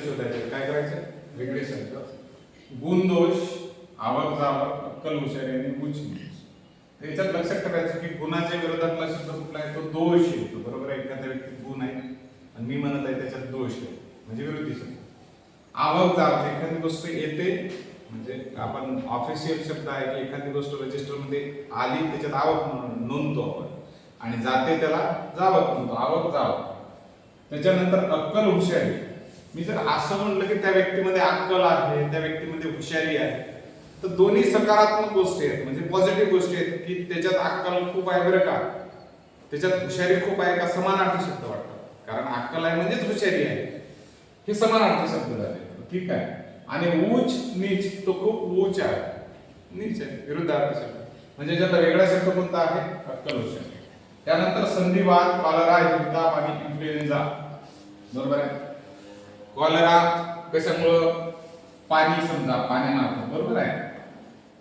शोधायचे. काय करायचं? वेगळे शब्द. गुण दोष आवक जावक अक्कल हुशारी आणि उच्च त्याच्यात याच्यात लक्षात ठेवायचं की गुणाच्या विरोधातला शब्द कुठला आहे? तो दोष येतो बरोबर आहे. एखाद्या व्यक्तीत गुण आहे. आणि मी म्हणत आहे त्याच्यात दोष आहे. म्हणजे विरोधी शब्द. आवक जावक एखादी गोष्ट येते म्हणजे आपण ऑफिशियल शब्द आहे की एखादी गोष्ट रजिस्टरमध्ये आली त्याच्यात आवक म्हणून नोंदतो आपण. आणि जाते त्याला जावक म्हणतो. आवक जावक त्याच्यानंतर अक्कल हुशारी मी जर असं म्हणलं की त्या व्यक्तीमध्ये अक्कल आहे त्या व्यक्तीमध्ये हुशारी आहे तर दोन्ही सकारात्मक गोष्टी आहेत. म्हणजे पॉझिटिव्ह गोष्टी आहेत की त्याच्यात अक्कल खूप आहे बरं का? त्याच्यात हुशारी खूप आहे का? समानार्थी शब्द वाटतात. कारण अक्कल आहे म्हणजेच हुशारी आहे. हे समानार्थी शब्द झाले. ठीक आहे. आणि उच नीच तो खूप उच आहे. नीच आहे. विरुद्धार्थी शब्द. म्हणजे ज्याचा वेगळा शब्द कोणता आहे? अक्कल हुशारी. त्यानंतर संधिवात कॉलरा हिवताप आणि इन्फ्लुएन्झा बरोबर आहे? कॉलरा कशामुळं पाणी समजा पाण्यामार्फत बरोबर आहे?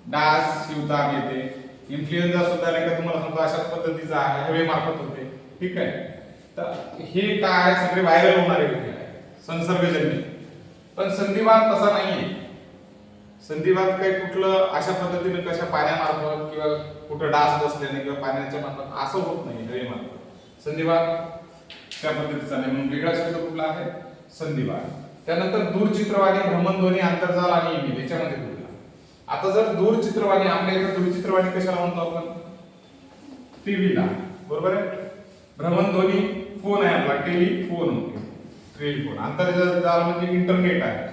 डास शिवताप येते. इन्फ्लुएन्झा सुद्धा नाही का तुम्हाला समजा अशा पद्धतीचा आहे हवेमार्फत होते. ठीक आहे? तर हे काय सगळे व्हायरल होणारे विषय आहे संसर्गजन्य. पण संधिवात तसा नाहीये. संधिवात काही कुठलं अशा पद्धतीने कशा पाण्यामार्फत किंवा कुठं डास बसल्याने किंवा पाण्याच्या मार्फत असं होत नाही हवेमार्फत संधिवात त्या पद्धतीचा नाही म्हणून वेगळा शब्द कुठला आहे? संधिवात त्यानंतर दूरचित्रवाणी भ्रमणध्वनी आंतरजाल आणि ईमेल याच्यामध्ये बोलला. आता जर दूरचित्रवाणी आपल्या इथं दूरचित्रवाणी कशाला म्हणतो आपण? टीव्हीला. बरोबर आहे? भ्रमणध्वनी फोन आहे आपला टेलिफोन होते टेलिफोन आंतरजाल म्हणजे इंटरनेट आहे.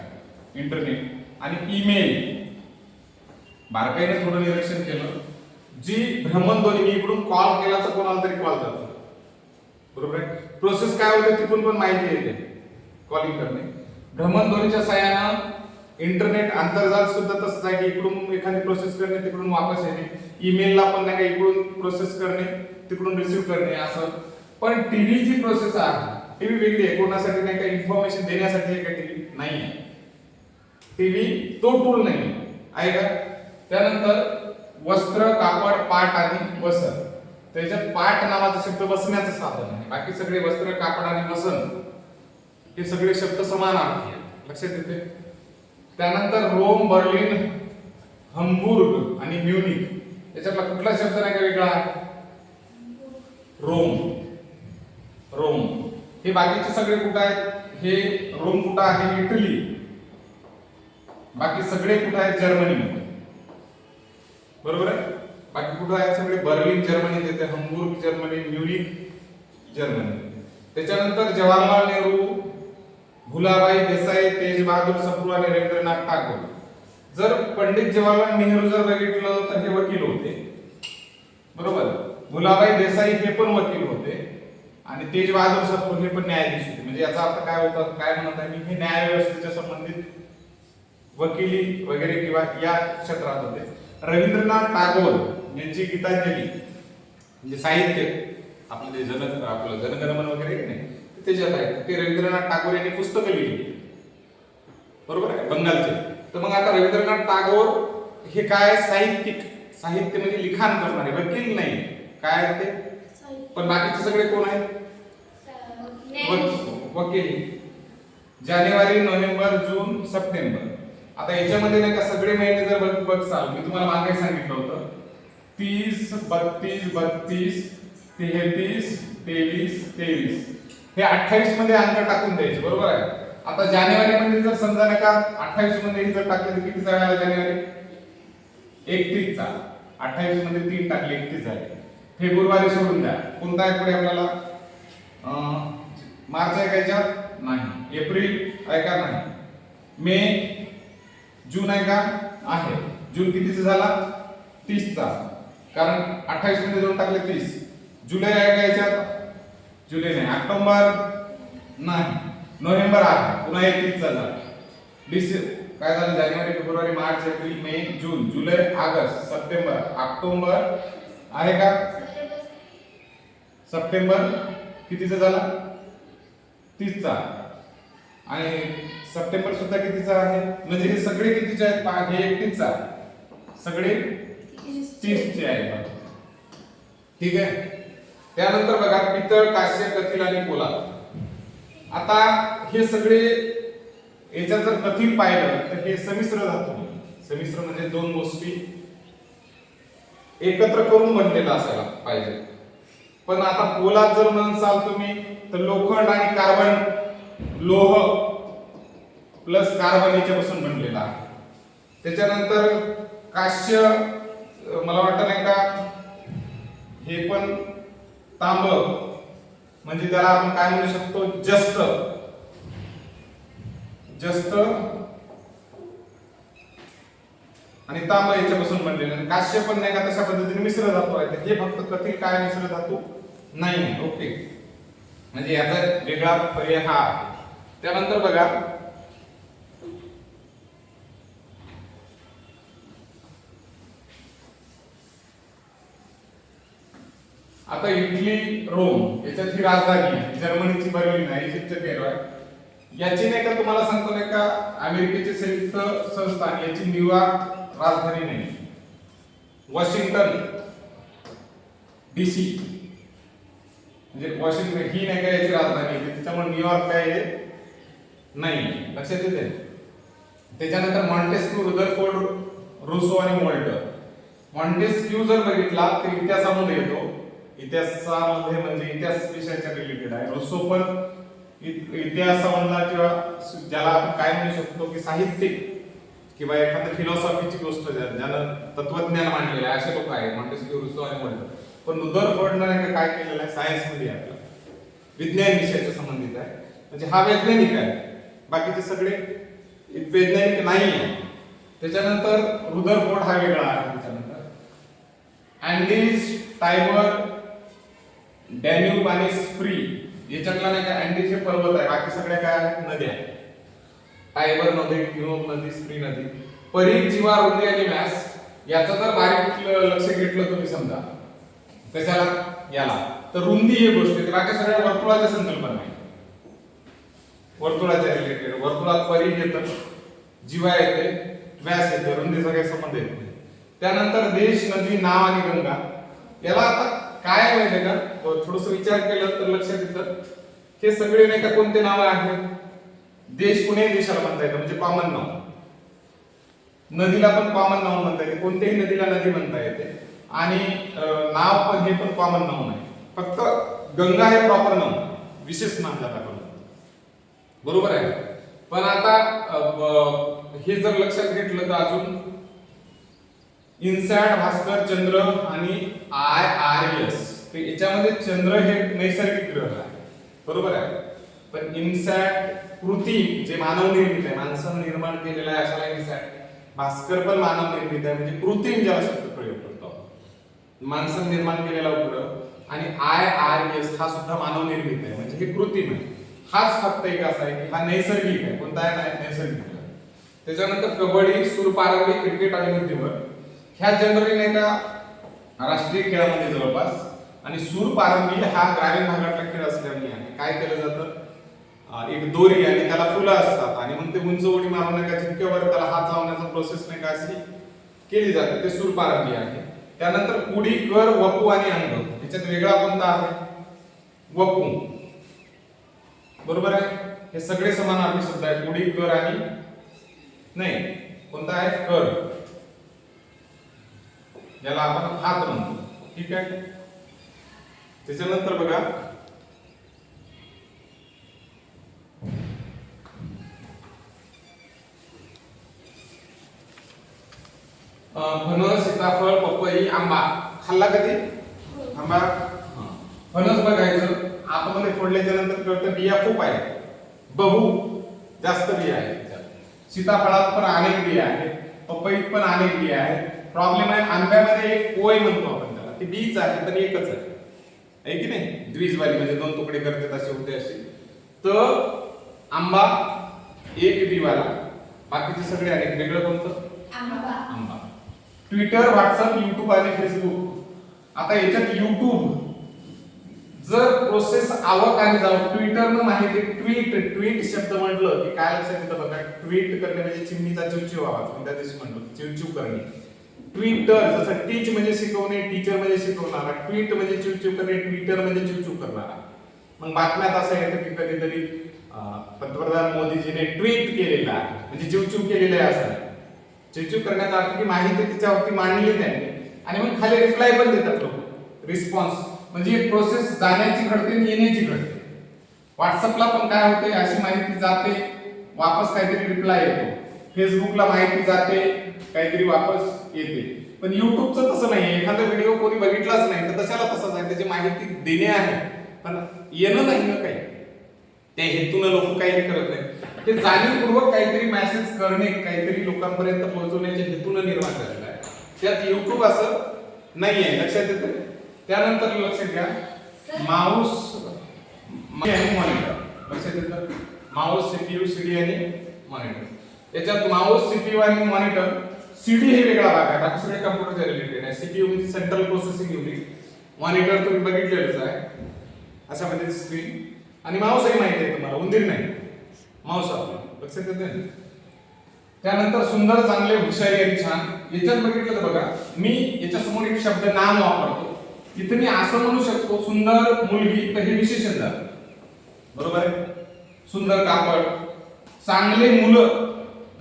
इंटरनेट. आणि ईमेल. बारकाईने थोडं निरीक्षण केलं. जी भ्रमणध्वनी मी इकडून कॉल केला तर कोणाला तरी कॉल करतो. बरोबर आहे? प्रोसेस काय होते तिकडून पण माहिती येते. कॉलिंग करणे. भ्रमणध्वनीच्या सहाय्यानं इंटरनेट आंतरजाल सुद्धा तसंच आहे की इकडून एखादी प्रोसेस करणे तिकडून वापस येणे. ईमेलला पण नाही का इकडून प्रोसेस करणे तिकडून रिसिव्ह करणे असं. पण टीव्ही जी प्रोसेस आहे टीव्ही वेगळी आहे. कोणासाठी नाही का इन्फॉर्मेशन देण्यासाठी आहे का टीव्ही नाही आहे. टीव्ही तो टूल नाही आहे. का? त्यानंतर वस्त्र कापड पाट आणि वसन त्याच्यात पाट नावाचा शब्द बसण्याचं साधन आहे. बाकी सगळे वस्त्र कापड आणि वसन हे सगळे शब्द समानार्थी आहेत. लक्षात येते त्यानंतर रोम बर्लिन हंबुर्ग आणि म्युनिक याच्यातला कुठला शब्द नाही का वेगळा? रोम. रोम. हे बाकीचे सगळे कुठं आहेत? हे रोम कुठं आहे? इटली. बाकी सगळे कुठं आहेत? जर्मनी बरोबर आहे? बाकी कुठं आहेत सगळे? बर्लिन जर्मनी येते. Hamburg Germany Munich Germany. त्याच्यानंतर जवाहरलाल नेहरू भुलाबाई देसाई तेज बहादूर सप्रू आणि रवींद्रनाथ टागोर जर पंडित जवाहरलाल नेहरू जर बघितलं तर हे वकील होते. बरोबर? भुलाबाई देसाई हे पण वकील होते. आणि तेज बहादूर सप्रू हे पण न्यायाधीश होते. म्हणजे याचा अर्थ काय होता? काय म्हणत आहे? मी हे न्यायव्यवस्थेच्या संबंधित वकिली वगैरे किंवा या क्षेत्रात होते. रवींद्रनाथ टागोर यांची गीतांजली म्हणजे साहित्य आपलं जे जन आपलं जनगणमन वगैरे नाही? त्याच्यात आहे. ते रवींद्रनाथ टागोर यांनी पुस्तकं लिहिली. बरोबर आहे? बंगालचे. तर मग आता रवींद्रनाथ टागोर हे काय साहित्यिक. साहित्य म्हणजे लिखाण करणारे. वकील नाही. काय आहेत ते? पण बाकीचे सगळे कोण आहेत? वक- वकील. जानेवारी नोव्हेंबर जून सप्टेंबर. आता याच्यामध्ये नाही का सगळे महिने जर बघ बघसाल मी तुम्हाला मागे सांगितलं होतं. तीस बत्तीस बत्तीस तेहतीस तेवीस तेवीस. हे अठ्ठावीसमध्ये अंक टाकून द्यायचे बरोबर आहे? आता जानेवारी मध्ये जर समजा नाही का अठ्ठावीसमध्ये जर टाकले तर किती झाला जानेवारी? एकतीस चा अठ्ठावीसमध्ये तीन टाकले एकतीस झाले. फेब्रुवारी सोडून द्या. कोणता आहे पुढे आपल्याला? मार्च आहे का नाही. एप्रिल आहे का नाही? मे जून आहे का? आहे. जून कितीचा झाला? तीसचा. कारण अठ्ठावीसमध्ये दोन टाकले तीस. जुलै आहे का याच्यात? जुलै नाही ऑक्टोबर नाही नोव्हेंबर आहे पुन्हा एकतीसचा झाला. डिसेंबर काय झालं? जानेवारी फेब्रुवारी मार्च एप्रिल मे जून जुलै ऑगस्ट सप्टेंबर. ऑक्टोबर आहे का? सप्टेंबर कितीचा झाला? तीसचा. आणि सप्टेंबर सुद्धा कितीचा आहे? म्हणजे हे सगळे कितीचे आहेत? पा हे एकतीसचा सगळे तीसचे आहेत. ठीक आहे? त्यानंतर बघा पितळ काश्य कथील आणि पोलाद आता हे सगळे याच्यात जर कथील पाहिलं तर हे समिश्र धातू. समिश्र म्हणजे दोन गोष्टी. एकत्र करून बनलेला असायला पाहिजे. पण आता पोलाद जर म्हणसाल तुम्ही तर लोखंड आणि कार्बन लोह प्लस कार्बन याच्यापासून बनलेला आहे. त्याच्यानंतर काश्य मला वाटतं नाही का हे पण तांब. म्हणजे त्याला आपण काय म्हणू शकतो? जस्त. जस्त. आणि तांब याच्यापासून बनलेलं आणि काश्य पण नाही का तशा पद्धतीने मिश्र धातू आहे. तर हे फक्त कथील काय मिश्र धातू? नाही. ओके. म्हणजे याचा वेगळा पर्याय हा आहे. त्यानंतर बघा आता इटली रोम याच्यात ही राजधानी आहे जर्मनीची बर्लिन आहे इजिप्तचं पेरो आहे. याची नाही का तुम्हाला सांगतो नाही का अमेरिकेचे संयुक्त संस्थान याची न्यूयॉर्क राजधानी नाही. वॉशिंग्टन डीसी म्हणजे वॉशिंग्टन ही नाही का याची राजधानी आहे त्याच्यामुळे न्यूयॉर्क काय आहे? नाही. लक्षात येते त्याच्यानंतर मॉन्टेस्क्यू रुदरफोर्ड रुसो आणि मोल्टर मॉन्टेस्क्यू जर बघितला तर इतिहासामध्ये येतो इतिहासामध्ये म्हणजे इतिहास विषयाच्या रिलेटेड आहे. रोसो पण इत- इतिहासामधला किंवा ज्याला आपण काय म्हणू शकतो की साहित्यिक किंवा एखादं फिलॉसॉफीची गोष्ट ज्या- ज्यानं तत्वज्ञान मांडलेलं आहे असे लोक आहेत. मॉन्टेस्क्यू रुसो आणि म्हणलं पण उदर नाही का काय केलेलं आहे? सायन्समध्ये आपलं. विज्ञान विषयाच्या संबंधित आहे. म्हणजे हा वैज्ञानिक आहे. बाकीचे सगळे वैज्ञानिक नाही आहे त्याच्यानंतर रुदरफोर्ड हा वेगळा आहे. त्याच्यानंतर. अँडीज टायबर डॅन्यूब आणि स्प्री याच्यातला नाही का अँडीचे पर्वत आहे बाकी सगळ्या काय नद्या आहेत. टायबर नदी ड्यूब नदी स्प्री नदी. परी जीवा रुंदी आणि मॅस याचं जर बारीक लक्ष घेतलं तुम्ही समजा. कशाला याला. तर रुंदी ही गोष्ट आहे. बाकी सगळ्या वर्तुळाच्या संकल्पना आहे वर्तुळाच्या रिलेटेड वर्तुळात परी येतं जीवा येते व्यास येते रुंदीचा काही संबंध येत नाही. त्यानंतर देश नदी नाव आणि गंगा. याला आता काय माहिती का? थोडस विचार केलं तर लक्षात येतं. हे सगळे नाही का कोणते नाव आहेत? देश कुणीही देशाला म्हणता येतं म्हणजे कॉमन नाव. नदीला पण कॉमन नाव म्हणता येते कोणत्याही नदीला नदी म्हणता येते. आणि नाव पण हे पण कॉमन नाव नाही. फक्त गंगा हे प्रॉपर नाव विशेष नाव आपण बरोबर आहे? पण आता हे जर लक्षात घेतलं तर अजून इन्सॅट भास्कर चंद्र आणि आय आर एस. याच्यामध्ये चंद्र हे नैसर्गिक ग्रह आहे. बरोबर आहे? पण इन्सॅट कृती जे मानव निर्मित आहे माणसानं निर्माण केलेला आहे अशाला इन्सॅट. भास्कर पण मानव निर्मित आहे म्हणजे कृत्रिम ज्याला शब्द प्रयोग करतो. माणसानं निर्माण केलेला उपग्रह आणि आय आर एस हा सुद्धा मानव निर्मित आहे म्हणजे हे कृत्रिम आहे. हाच फक्त एक असा आहे की हा नैसर्गिक आहे. कोणता आहे? नाही नैसर्गिक त्याच्यानंतर कबड्डी सुरपारंभी क्रिकेट आणि बुद्धिबळ. ह्या जनरली नाही का राष्ट्रीय खेळामध्ये जवळपास आणि सूर पारंबी हा ग्रामीण भागातला खेळ असल्यामुळे आणि काय केलं जातं? एक दोरी आणि त्याला फुलं असतात. आणि मग ते उंच उडी मारून नका जितक्यावर त्याला हात लावण्याचा प्रोसेस नाही का अशी केली जाते. ते सूर पारंबी आहे. त्यानंतर कुडी कर वपू आणि अंग. याच्यात वेगळा कोणता आहे? वपू. बरोबर आहे? हे सगळे समान आम्ही शब्द आहेत. कुडी कर आणि नाही. कोणता आहे? कर. ज्याला आपण हात म्हणतो. ठीक आहे? त्याच्यानंतर बघा. फणस सीताफळ पपई आंबा. खाल्ला कधी? आंबा. फणस बघायचं. आतमध्ये फोडल्याच्या नंतर कळतं बिया खूप आहे बहु जास्त बिया आहेत. त्याच्यात. सीताफळात पण अनेक बिया आहेत. पपईत पण अनेक बिया आहेत. प्रॉब्लेम आहे आंब्यामध्ये एक पोय म्हणतो आपण त्याला. ती बीच आहे पण एकच आहे. आहे की नाही? द्विजवाली म्हणजे दोन तुकडे करतात असे होते असे. तर आंबा एक बिवाला बाकीचे सगळे आहेत. वेगळं कोणतं? आंबा. ट्विटर व्हॉट्सअप युट्यूब आणि फेसबुक आता याच्यात युट्यूब जर प्रोसेस आवक आणि जाऊ ट्विटरनं माहिती ट्वीट ट्वीट शब्द म्हटलं की काय लक्षात येतं बघा ट्वीट करणे म्हणजे चिमणीचा चिवचिव आवाज मी त्या दिवशी म्हणतो? चिवचिव करणे. ट्विटर जसं टीच म्हणजे शिकवणे टीचर म्हणजे शिकवणारा ट्विट म्हणजे चिवचिव करणे ट्विटर म्हणजे चिवचिव करणारा. मग बातम्यात असं येतं की कधीतरी पंतप्रधान मोदीजीने ट्विट केलेलं आहे. म्हणजे चिवचिव केलेलं आहे असं. चिवचिव करण्याचा अर्थ की माहिती तिच्यावरती मांडली त्यांनी. आणि मग खाली रिप्लाय पण देतात लोक. रिस्पॉन्स म्हणजे प्रोसेस जाण्याची घडते आणि येण्याची घडते. व्हॉट्सअपला पण काय होते अशी माहिती जाते. वापस काहीतरी रिप्लाय येतो. फेसबुकला माहिती जाते काहीतरी वापस येते. पण युट्यूबचं तसं नाही एखादा व्हिडिओ कोणी बघितलाच नाही तर तशाला तसं आहे. त्याची माहिती देणे आहे. पण येणं नाही ना काही. त्या हेतून लोक काही करत नाही ते जाणीवपूर्वक काहीतरी मेसेज करणे काहीतरी लोकांपर्यंत पोहोचवण्याच्या हेतून निर्माण झालेला आहे. त्यात युट्यूब असं नाही आहे लक्षात येतं त्यानंतर लक्षात घ्या माऊस मॉनिटर लक्षात येतं? माऊस सीपीयू सीडी आणि मॉनिटर याच्यात माऊस सीपीयू आणि मॉनिटर सीडी हे वेगळा भाग आहे. बाकी सगळे कम्प्युटरच्या रिलेटेड आहे. सीपीयू म्हणजे सेंट्रल प्रोसेसिंग युनिट मॉनिटर तुम्ही बघितलेलंच आहे. अशा मध्ये स्क्रीन आणि माऊस हे माहिती आहे तुम्हाला. उंदीर नाही. माऊस आपला लक्षात येते त्यानंतर सुंदर चांगले हुशारी आणि छान. याच्यात बघितलं तर बघा मी याच्या समोर एक शब्द नाम वापरतो. इथे मी असं म्हणू शकतो सुंदर मुलगी तर हे विशेषण झालं. बरोबर आहे? सुंदर कापड. चांगले मुलं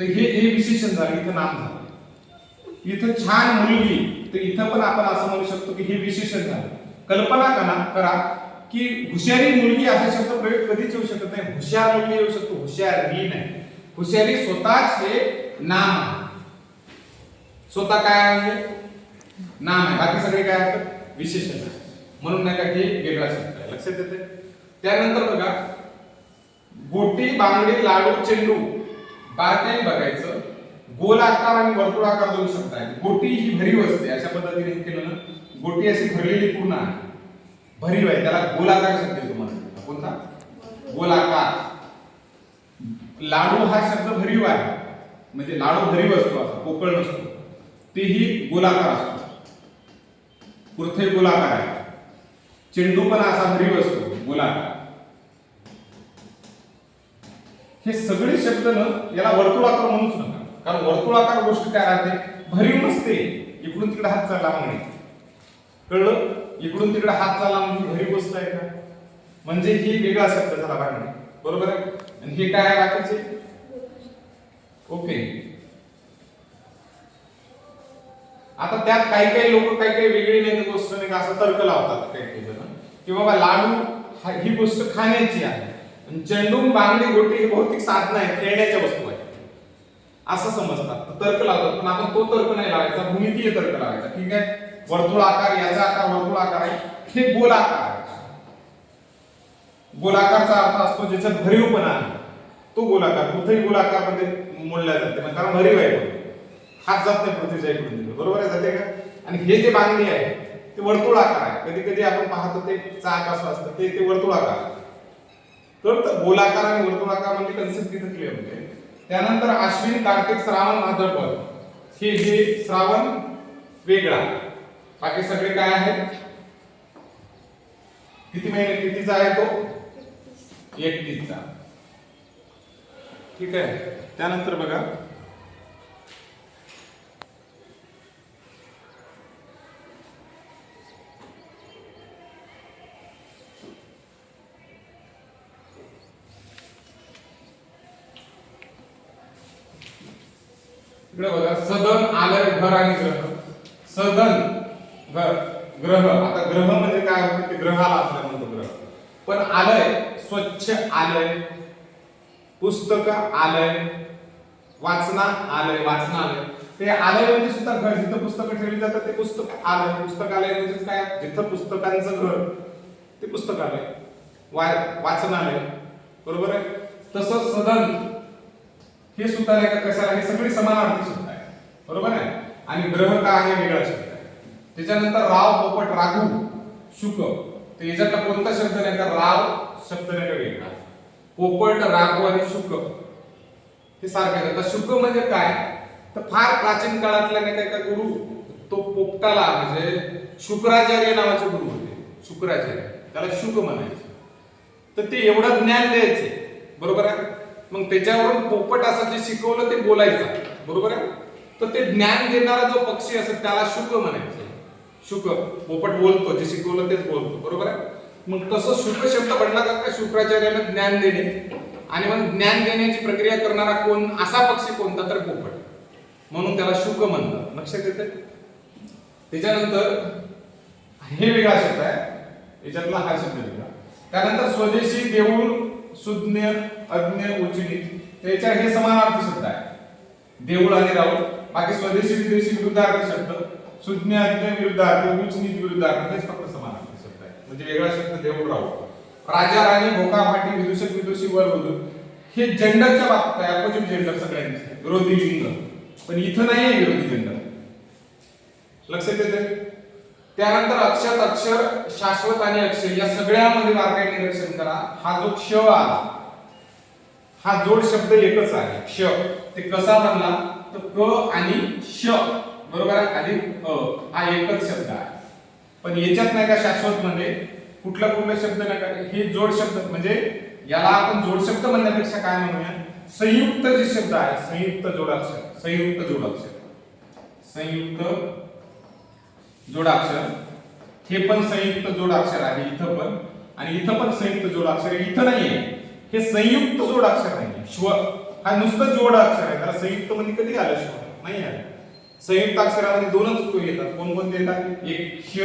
तर हे हे विशेषण झालं इथं नाम झालं. इथं छान मुलगी तर इथं पण आपण असं म्हणू शकतो की हे विशेषण झालं. कल्पना करा करा की हुशारी मुलगी असा शब्द प्रयोग कधीच येऊ शकत नाही. हुशार मुलगी येऊ शकतो हुशार ही नाही. हुशारी स्वतःच हे नाम आहे. स्वतः काय आहे? नाम आहे. बाकी सगळे काय आहेत? विशेषण आहे. म्हणून नाही का हे वेगळा शब्द आहे. लक्षात येते त्यानंतर बघा गोटी बांगडी लाडू चेंडू. बारकाई बघायचं? गोलाकार आणि वर्तुळाकार दोन शब्द आहेत गोटी ही भरीव असते. अशा पद्धतीने हे केलं ना गोटी अशी भरलेली पूर्ण आहे. भरीव आहे. त्याला गोलाकार शब्द तुम्हाला कोणता? गोलाकार लाडू हा शब्द भरीव आहे. म्हणजे लाडू भरीव असतो असा पोकळ नसतो. तेही गोलाकार असतो. पृथ्वी गोलाकार आहे. चेंडू पण असा भरीव असतो गोलाकार हे सगळे शब्द ना याला वर्तुळाकार म्हणूच नका. कारण वर्तुळाकार गोष्ट काय राहते? भरीव नसते इकडून तिकडे हात चालला म्हणजे कळलं? इकडून तिकडे हात चालला म्हणजे भरीव गोष्ट आहे का? म्हणजे ही वेगळा शब्द झाला बांगडी बरोबर आहे? आणि हे काय आहे बाकीचे? ओके. आता त्यात काही काही लोक काही काही वेगळी नाही गोष्ट नाही का असं तर्क लावतात काही काही जण. की बाबा लाडू ही गोष्ट खाण्याची आहे. चेंडू बांगडी गोटी हे भौतिक साधनं आहे खेळण्याच्या वस्तू आहे असं समजतात. तर्क लावतात. पण आपण तो तर्क नाही लावायचा भूमितीय तर्क लावायचा. ठीक आहे? वर्तुळ आकार याचा आकार वर्तुळ आकार आहे. हे गोलाकार आहे गोलाकारचा अर्थ असतो ज्याच्यात भरीवपणा आहे. तो गोलाकार कुठेही गोलाकारमध्ये मोडल्या जाते. कारण भरीव आहे हात जात नाही पृथ्वीच्या इकडून बरोबर आहे जाते का? आणि हे जे बांगडी आहे ते वर्तुळाकार आहे. कधी कधी आपण पाहतो ते चाक असं असतं. ते ते वर्तुळाकार तर गोलाकार आणि वर्तुळाकार म्हणजे कन्सेप्ट तिथे क्लिअर होते. त्यानंतर अश्विन कार्तिक श्रावण भाद्रपद हे हे श्रावण वेगळा. बाकी सगळे काय आहेत? किती महिने कितीचा आहे तो? एकतीसचा. ठीक आहे? त्यानंतर बघा. इकडे बघा सदन आलय घर आणि ग्रह. सदन घर ग्रह. आता ग्रह म्हणजे काय? होतं ते ग्रहाला आपल्या म्हणतो ग्रह. पण आलय स्वच्छ आलय पुस्तक आलय वाचना आलय वाचनालय ते आलय म्हणजे सुद्धा घर. जिथं पुस्तकं ठेवली जातात ते पुस्तक आलय. पुस्तकालय म्हणजे काय? जिथं पुस्तकांचं घर ते पुस्तकालय. वा वाचनालय. बरोबर आहे? तसंच सदन. हे सुद्धा नाही का कशाला? हे सगळे समानार्थी शब्द आहे. बरोबर आहे? आणि ग्रह का आहे? वेगळा शब्द आहे. त्याच्यानंतर राव पोपट राघू शुक तर याच्यातला कोणता शब्द नाही का? राव शब्द नाही का वेगळा? पोपट राघू आणि शुक हे सारखे आता शुक म्हणजे काय? तर फार प्राचीन काळातल्या नाही का गुरु? तो पोपटाला म्हणजे शुक्राचार्य नावाचे गुरु होते. शुक्राचार्य. त्याला शुक म्हणायचे. तर ते एवढं ज्ञान द्यायचे. बरोबर आहे? मग त्याच्यावरून पोपट असं जे शिकवलं ते बोलायचं. बरोबर आहे? तर ते ज्ञान देणारा जो पक्षी असेल त्याला शुक म्हणायचं. शुक. पोपट बोलतो जे शिकवलं तेच बोलतो. बरोबर आहे? मग तसं शुक्र शब्द पडला का? काय शुक्राचार्याला ज्ञान देणे. आणि मग ज्ञान देण्याची प्रक्रिया करणारा कोण? असा पक्षी कोणता? तर पोपट. म्हणून त्याला शुक म्हणतात. लक्षात येते त्याच्यानंतर हे वेगळा शब्द आहे. याच्यातला हा शब्द वेगळा. त्यानंतर स्वदेशी देऊळ सुज्ञ अज्ञ उचित त्याच्या हे समानार्थी शब्द आहे. देऊळ आणि राऊळ. बाकी स्वदेशी विदेशी विरुद्धार्थी शब्द सुज्ञ अज्ञ विरुद्धार्थी विरुद्ध विरुद्धार्थी हेच फक्त समानार्थी शब्द आहे. म्हणजे वेगळा शब्द देऊळ राऊळ. राजा राणी भोका फाटी विदूषक विदुषी वर वधू. हे जेंडरच्या बाबतीत आहे. अपोजिट जेंडर सगळ्यांचे विरोधी लिंग. पण इथं नाही आहे विरोधी जेंडर लक्षात येते त्यानंतर अक्षर अक्षर शाश्वत आणि अक्षर या सगळ्यामध्ये बारकाई निरीक्षण करा. हा जो क्ष आला हा जोड शब्द एकच आहे क्ष. ते कसा बनला? तर क आणि श. बरोबर आहे? अधिक अ हा एकच शब्द आहे. पण याच्यात नाही का शाश्वत मध्ये कुठला कुठला शब्द नाही का? हे जोड शब्द म्हणजे याला आपण जोड शब्द म्हणण्यापेक्षा काय म्हणूया? संयुक्त जे शब्द आहे संयुक्त जोडाक्षर संयुक्त जोडाक्षर. संयुक्त जोडाक्षर हे पण संयुक्त जोडाक्षर आहे इथं पण. आणि इथं पण संयुक्त जोडाक्षर आहे. इथं नाहीये. हे संयुक्त जोडाक्षर नाही श्व. हा नुसतं जोडाक्षर आहे. त्याला संयुक्त मध्ये कधी आलं श्व? नाही आलं. संयुक्त अक्षरामध्ये दोनच तो येतात. कोणकोणते येतात? एक क्ष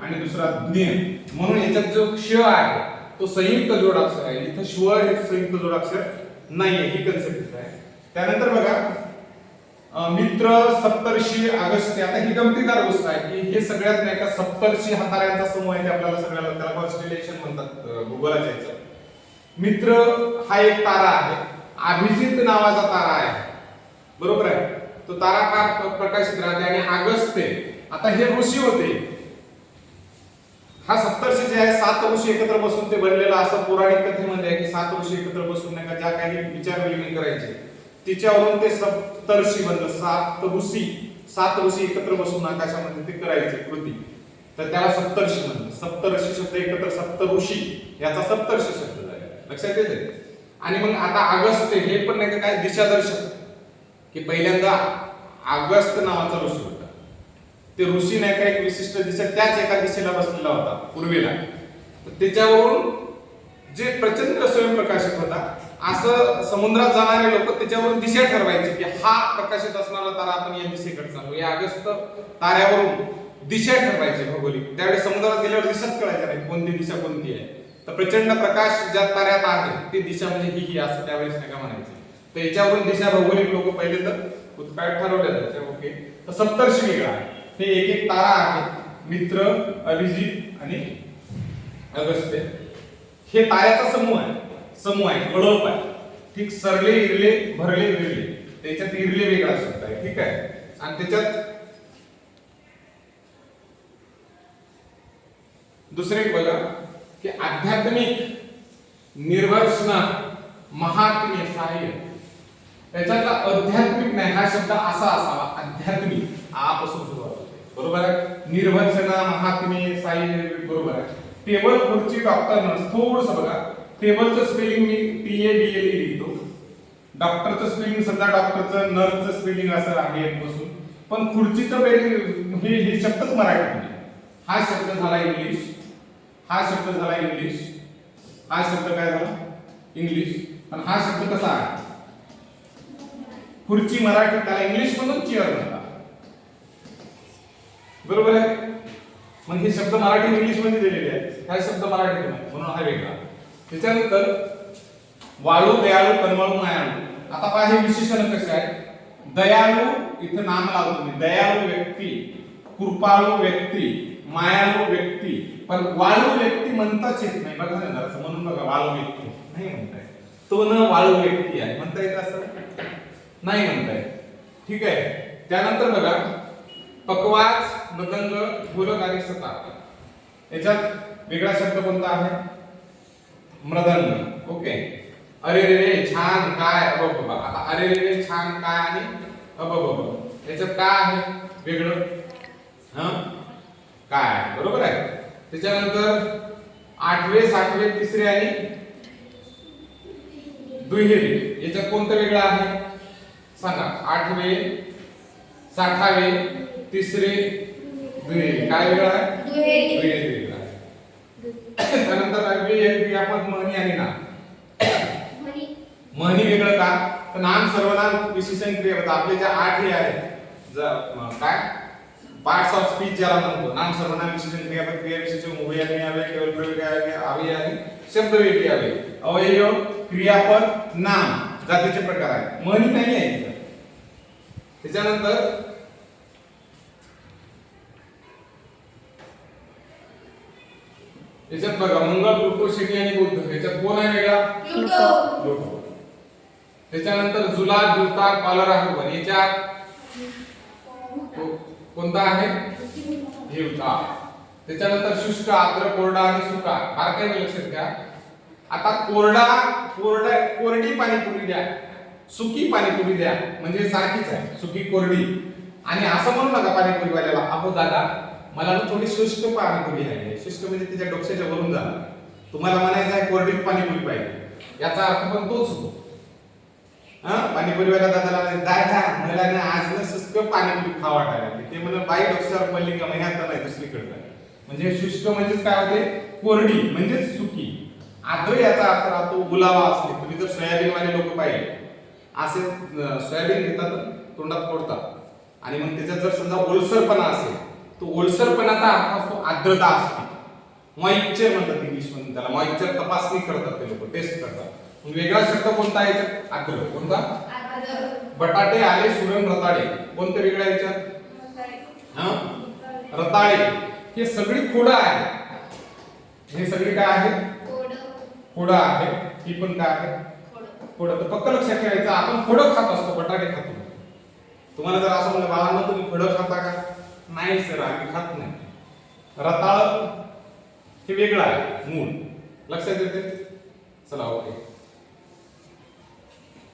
आणि दुसरा ज्ञ. म्हणून याच्यात जो क्ष आहे तो संयुक्त जोडाक्षर आहे. इथं श्व हे संयुक्त जोडाक्षर नाहीये. ही कन्सेप्ट आहे. त्यानंतर बघा मित्र सप्तर्षी अगस्त्य आता ही गमतीदार गोष्ट आहे की हे सगळ्यात नाही का सप्तर्षी हाताऱ्यांचा समूह आहे ते आपल्याला सगळ्याला त्याला कॉन्स्टिलेशन म्हणतात भूगोलाच्या याचं मित्र हा एक तारा आहे. अभिजित नावाचा तारा आहे. बरोबर आहे? तो तारा का प्रकाशित राहते आणि अगस्त्य आता हे ऋषी होते. हा सप्तर्षी जे आहे सात ऋषी एकत्र बसून ते बनलेला असं पौराणिक कथेमध्ये आहे की सात ऋषी एकत्र बसून नाही का ज्या काही विचार विनिमय करायचे तिच्यावरून ते सप्तर्षी बनलं सात ऋषी सात ऋषी एकत्र बसून आकाशामध्ये ते करायचे कृती. तर त्याला सप्तर्षी म्हणतात. सप्तर्षी शब्द एकत्र सप्त ऋषी याचा सप्तर्षी शब्द झाला. लक्षात येते आणि मग आता अगस्त हे पण नाही का काय दिशादर्शक? की पहिल्यांदा अगस्त नावाचा ऋषी होता. ते ऋषी नाही का एक विशिष्ट दिशा त्याच एका दिशेला बसलेला होता पूर्वेला. तर त्याच्यावरून जे प्रचंड स्वयंप्रकाशक होता असं समुद्रात जाणारे लोक त्याच्यावरून दिशा ठरवायचे की हा प्रकाशित असणारा तारा आपण या दिशेकडे चालू या अगस्त ताऱ्यावरून दिशा ठरवायचे भौगोलिक. त्यावेळी समुद्रात गेल्यावर दिशाच कळायच्या नाही कोणती दिशा कोणती आहे. तर प्रचंड प्रकाश ज्या ताऱ्यात आहे ती दिशा म्हणजे ही ही असं त्यावेळेस नाही का म्हणायचे. तर याच्यावरून दिशा भौगोलिक लोक पहिले तर उत्काळ ठरवल्या जायचे ओके. तर सप्तर्षी वेगळा आहे. हे एक एक तारा आहे मित्र अभिजित आणि अगस्त्य. हे ताऱ्याचा समूह आहे. समूह आहे कळप आहे. ठीक सरले इरले भरले विरले. त्याच्यात इरले वेगळा शब्द आहे ठीक आहे? आणि त्याच्यात दुसरे बघा की आध्यात्मिक निर्वचना महात्म्य सहाय्य. त्याच्यातला आध्यात्मिक नाही हा शब्द असा असावा आध्यात्मिक. आपासून सुरुवात होते. बरोबर आहे? निर्वचना महात्म्य साई बरोबर आहे. टेबल खुर्ची डॉक्टर नर्स थोडस बघा. टेबलचं स्पेलिंग मी टी ए बी एल लिहितो. डॉक्टरचं स्पेलिंग समजा डॉक्टरचं नर्सचं स्पेलिंग असं आहे बसून पण खुर्चीचं स्पेलिंग हे हे शब्दच मराठी हा शब्द झाला इंग्लिश हा शब्द झाला इंग्लिश हा शब्द काय झाला? इंग्लिश पण हा शब्द कसा आहे? खुर्ची मराठी त्याला इंग्लिश म्हणून चेअर म्हणतात. बरोबर आहे? मग हे शब्द मराठी इंग्लिशमध्ये दिलेले आहेत. हा शब्द मराठीतून म्हणून हा वेगळा. त्याच्यानंतर वाळू दयाळू कनवाळू मायाळू. आता पहा हे विशेषण कसे आहे दयाळू इथं नाम लावतो मी. दयाळू व्यक्ती कृपाळू व्यक्ती मायाळू व्यक्ती. पण वाळू व्यक्ती म्हणताच येत नाही. बघा ना जरासं म्हणून बघा वाळू व्यक्ती. नाही म्हणताय. तो न वाळू व्यक्ती आहे. म्हणता येत असं? नाही म्हणताय ठीक आहे. त्यानंतर बघा पकवाज मृदंग ढोलक आणि याच्यात वेगळा शब्द कोणता आहे? मृदंग. ओके. अरे रे रे छान काय? बाबा आता अरे रे रे छान काय आणि अबब बाबा याच्यात काय आहे? वेगळं? हा? काय? बरोबर आहे? त्याच्यानंतर आठवे सातवे तिसरे आणि दुहेरी. याच्यात कोणतं वेगळं आहे? सांगा. आठवे साठावे तिसरे दुहेरी. काय वेगळं आहे? दुहेरी. त्यानंतर एक क्रियापद म्हणी आणि ना म्हणी वेगळं का? तर नाम सर्वनाम विशेषण क्रियापद आपले जे आठ हे आहेत काय? पार्ट्स ऑफ स्पीच ज्याला म्हणतो. नाम सर्वनाम विशेषण क्रियापद क्रिया विशेषण उभयनी यावे केवळ प्रयोग आवे यावे शब्द वेगळे यावे अवयव क्रियापद नाम जातीचे प्रकार आहेत. म्हणी नाही आहे. त्याच्यानंतर याच्यात बघा मंगळ प्लुटो शनी आणि बुद्ध याच्यात कोण आहे वेगळा? प्लुटो त्याच्यानंतर जुला जुता पालराहू पण याच्यात कोणता आहे? हिवता. त्याच्यानंतर शुष्क आर्द्र कोरडा आणि सुका. फार काही लक्षात घ्या. आता कोरडा कोरडा कोरडी पाणीपुरी द्या. सुकी पाणीपुरी द्या. म्हणजे सारखीच आहे. सुकी कोरडी. आणि असं म्हणू नका पाणीपुरीवाल्याला. अहो दादा मला ना थोडी शुष्क पाणीपुरी आहे. शुष्क म्हणजे तिच्या डोक्याच्या वरून जा तुम्हाला म्हणायचं आहे कोरडीत पाणीपुरी पाहिजे. याचा अर्थ पण तोच होतो. हा? पाणीपुरीवाला दादाला म्हणे, दाय जा मला ना आज ना शुष्क पाणीपुरी खावा वाटायला. ते म्हणून बाई डोक्यावर पडली का महिन्यात नाही दुसरीकडे. म्हणजे शुष्क म्हणजेच काय होते? कोरडी म्हणजेच सुकी. आदर याचा अर्थ राहतो गुलावा असणे. तुम्ही जर सोयाबीनवाले लोक पाहिले असे सोयाबीन घेतात तोंडात फोडतात. आणि मग त्याच्यात जर समजा ओलसरपणा असेल तो ओलसरपणाचा अर्थ असतो आर्द्रता असते. मॉइश्चर म्हणतात इंग्लिशमध्ये त्याला. मॉइश्चर तपासणी करतात ते लोक टेस्ट करतात. मग वेगळा शब्द कोणता आहे याच्यात? आर्द्र. कोणता? बटाटे आले सुरण रताळे. कोणतं वेगळं आहे याच्यात? हा? रताळे. हे सगळी खोडं आहे हे सगळी काय आहे कोड खोडं आहे. ही पण काय आहे? खोड. खोडं तर पक्क लक्षात ठेवायचं. आपण खोडं खात असतो बटाटे खातो. तुम्हाला जर असं म्हणलं बाळांना तुम्ही खोडं खाता का? नाही सर आम्ही खात नाही. रताळ हे वेगळं आहे मूळ. लक्षात येते चला ओके.